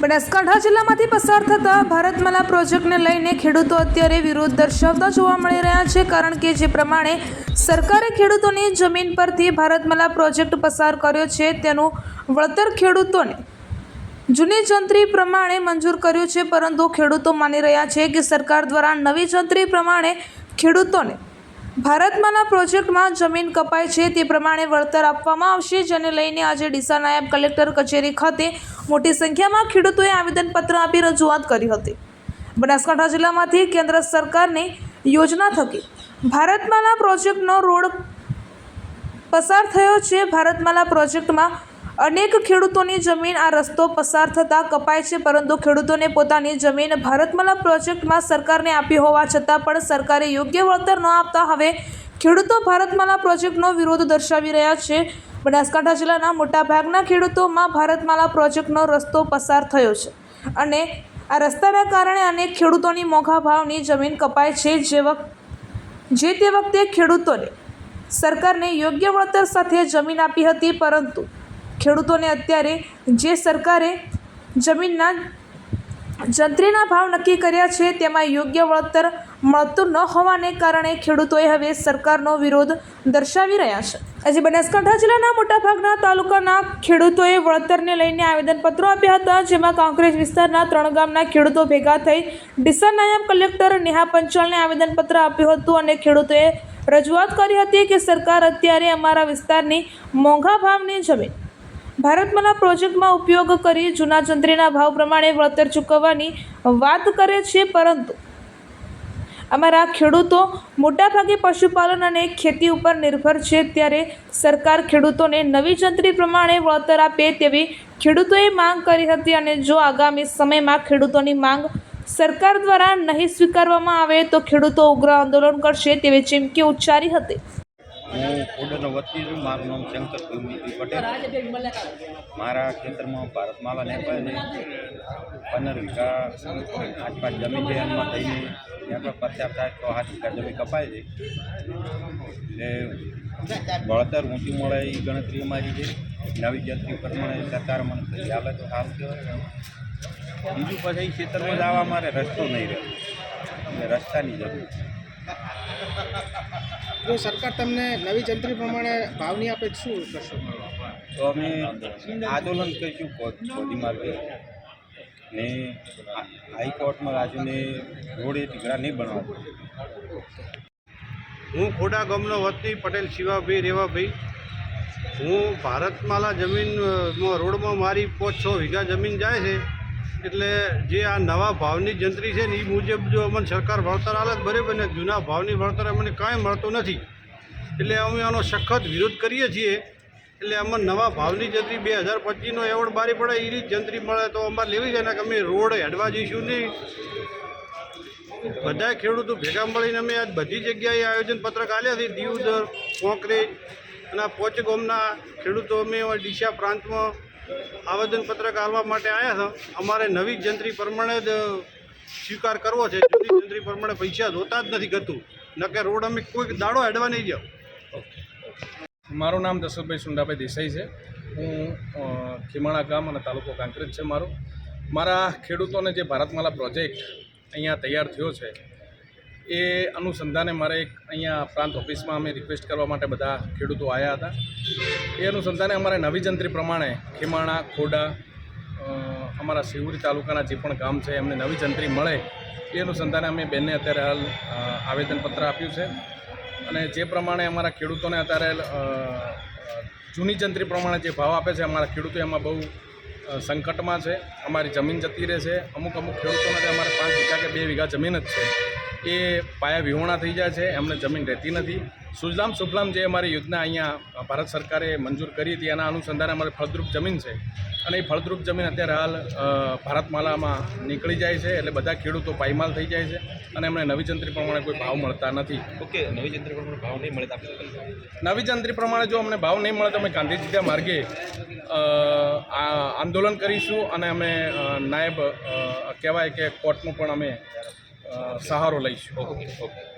બનાસકાંઠા જિલ્લામાંથી પસાર થતા ભારતમાલા પ્રોજેક્ટને લઈને ખેડૂતો અત્યારે વિરોધ દર્શાવતા જોવા મળી રહ્યા છે, કારણ કે જે પ્રમાણે સરકારે ખેડૂતોની જમીન પરથી ભારતમાલા પ્રોજેક્ટ પસાર કર્યો છે, તેનું વળતર ખેડૂતોને જૂની જંત્રી પ્રમાણે મંજૂર કર્યું છે, પરંતુ ખેડૂતો માની રહ્યા છે કે સરકાર દ્વારા નવી જંત્રી પ્રમાણે ખેડૂતોને ભારતમાલા પ્રોજેક્ટમાં જમીન કપાય છે, તે પ્રમાણે વળતર આપવામાં આવશે, જેને લઈને આજે ડીસા નાયબ કલેક્ટર કચેરી ખાતે મોટી સંખ્યામાં ખેડૂતોએ આવેદનપત્ર આપી રજૂઆત કરી હતી. બનાસકાંઠા જિલ્લામાંથી કેન્દ્ર સરકારની યોજના થકી ભારતમાલા પ્રોજેક્ટનો રોડ પસાર થયો છે. ભારતમાલા પ્રોજેક્ટમાં અનેક ખેડૂતોની જમીન આ રસ્તો પસાર થતાં કપાય છે, પરંતુ ખેડૂતોને પોતાની જમીન ભારતમાલા પ્રોજેક્ટમાં સરકારને આપી હોવા છતાં પણ સરકારે યોગ્ય વળતર ન આપતા હવે ખેડૂતો ભારતમાલા પ્રોજેક્ટનો વિરોધ દર્શાવી રહ્યા છે. બનાસકાંઠા જિલ્લાના મોટાભાગના ખેડૂતોમાં ભારતમાલા પ્રોજેક્ટનો રસ્તો પસાર થયો છે અને આ રસ્તાના કારણે અનેક ખેડૂતોની મોંઘા ભાવની જમીન કપાય છે. જે વખત જે તે વખતે ખેડૂતોને સરકારને યોગ્ય વળતર સાથે જમીન આપી હતી, પરંતુ ખેડૂતોને અત્યારે જે સરકારે જમીનના, જંત્રીના ભાવ નક્કી કર્યા છે, તેમાં યોગ્ય વળતર મળતું ન હોવાને કારણે ખેડૂતોએ હવે સરકારનો વિરોધ દર્શાવી રહ્યા છે. આજે બનાસકાંઠા જિલ્લાના મોટાભાગના તાલુકાના ખેડૂતોએ વળતરને લઈને આવેદનપત્રો આપ્યા હતા, જેમાં કોંગ્રેસ વિસ્તારના ત્રણ ગામના ખેડૂતો ભેગા થઈ ડીસા નાયબ કલેક્ટર નેહા પંચાલને આવેદનપત્ર આપ્યું હતું અને ખેડૂતોએ રજૂઆત કરી હતી કે સરકાર અત્યારે અમારા વિસ્તારની મોંઘા ભાવની જમીન ભારતમાલા પ્રોજેક્ટમાં ઉપયોગ કરી જૂના જંત્રીના ભાવ પ્રમાણે વળતર ચૂકવવાની વાત કરે છે, પરંતુ અમારા ખેડૂતો મોટાભાગે પશુપાલન અને ખેતી ઉપર નિર્ભર છે. ત્યારે સરકાર ખેડૂતોને નવી જંત્રી પ્રમાણે વળતર આપે તેવી ખેડૂતોએ માંગ કરી હતી અને જો આગામી સમયમાં ખેડૂતોની માંગ સરકાર દ્વારા નહીં સ્વીકારવામાં આવે તો ખેડૂતો ઉગ્ર આંદોલન કરશે તેવી ચીમકી ઉચ્ચારી હતી. હું ઓર્ડરનો વતી છું. મારું નામ શંકર ભીમજી પટેલ. મારા ખેતરમાં ભારતમાલા નેપાળને પંદર વીઘા આસપાસ જમીન છે. થઈને ત્યાં પણ પચાસ થાય તો સાત વીઘા જમીન કપાય છે. એટલે વળતર ઊંચી મળે એ ગણતરી અમારી છે. નવી જતી પ્રમાણે સરકાર મને કરી આપે તો સારું કહેવાય બીજું પછી ખેતરમાં જવા મારે રસ્તો નહીં રહ્યો એટલે રસ્તાની જરૂર. છે જો સરકાર તમને નવી જંત્રી પ્રમાણે ભાવની આપે શું કરશો તો અમે આંદોલન કરીશું ફોજી માર્ગે. ને હાઈકોર્ટમાં રાજુને રોડે ટીકડા નહીં બનાવવા હું ખોડા ગામનો વતની પટેલ શિવાભાઈ રેવાભાઈ. હું ભારતમાલા જમીનમાં રોડમાં મારી પાંચ છ વીઘા જમીન જાય છે. એટલે જે આ નવા ભાવની જંત્રી છે ને એ મુજબ જો અમને સરકાર વળતર આલે બરાબર, ને જૂના ભાવની વળતર અમને કાંઈ મળતું નથી. એટલે અમે આનો સખત વિરોધ કરીએ છીએ. એટલે અમને નવા ભાવની જંત્રી બે હજાર પચીસનો એવોર્ડ બારી પડે એ રીત જંત્રી મળે તો અમારે લેવી જાય ને કે અમે રોડ હેડવા જઈશું નહીં. બધા ખેડૂતો ભેગા મળીને અમે આજ બધી જગ્યાએ આયોજન પત્રક આલ્યા છે દીવદર કોંકરેજ અને પોચગોમના ખેડૂતો અમે ડીસા પ્રાંતમાં આવેદન પત્રક આલવા માટે આવ્યા છે અમારે નવી જંત્રી પ્રમાણે જ સ્વીકાર કરવો છે. જૂની જંત્રી પ્રમાણે પૈસા જોતા જ નથી ગતું. નકે રોડ અમે કોઈ દાડો હેડવા નહીં જાઓ મારું નામ દશરથભાઈ સુંડાભાઈ દેસાઈ છે. હું ખીમાણા ગામ અને તાલુકો કાંકરેજ છે મારો. મારા ખેડૂતોને જે ભારતમાલા પ્રોજેક્ટ અહીંયા તૈયાર થયો છે એ અનુસંધાને મારે એક અહીંયા પ્રાંત ઓફિસમાં અમે રિક્વેસ્ટ કરવા માટે બધા ખેડૂતો આવ્યા હતા. એ અનુસંધાને અમારે નવી જંત્રી પ્રમાણે ખીમાણા, ખોડા અમારા શિવરી તાલુકાના જે પણ ગામ છે, એમને નવી જંત્રી મળે એ અનુસંધાને અમે બેનને અત્યારે હાલ આવેદનપત્ર આપ્યું છે. અને જે પ્રમાણે અમારા ખેડૂતોને અત્યારે જૂની જંત્રી પ્રમાણે જે ભાવ આપે છે, અમારા ખેડૂતો એમાં બહુ સંકટમાં છે, અમારી જમીન જતી રહે છે અમુક અમુક ખેડૂતોને તો અમારે પાંચ વીઘા કે બે વીઘા જમીન જ છે. એ પાયા વિહોણા થઈ જાય છે, એમને જમીન રહેતી નથી. સુજલામ સુફલામ જે અમારી યોજના અહીંયા ભારત સરકારે મંજૂર કરી હતી એના અનુસંધાને અમારે ફળદ્રુપ જમીન છે. અને એ ફળદ્રુપ જમીન અત્યારે હાલ ભારતમાલામાં નીકળી જાય છે એટલે બધા ખેડૂતો પાયમાલ થઈ જાય છે અને એમને નવી જંત્રી પ્રમાણે કોઈ ભાવ મળતા નથી. ઓકે નવી જંત્રી પ્રમાણે ભાવ નહીં મળે તો આપણે શું કરીશું? નવી જંત્રી પ્રમાણે જો અમને ભાવ નહીં મળે તો અમે ગાંધીજીના માર્ગે આંદોલન કરીશું અને અમે નાયબ કહેવાય કે કોર્ટનો પણ અમે સહારો લઈશું. Okay okay.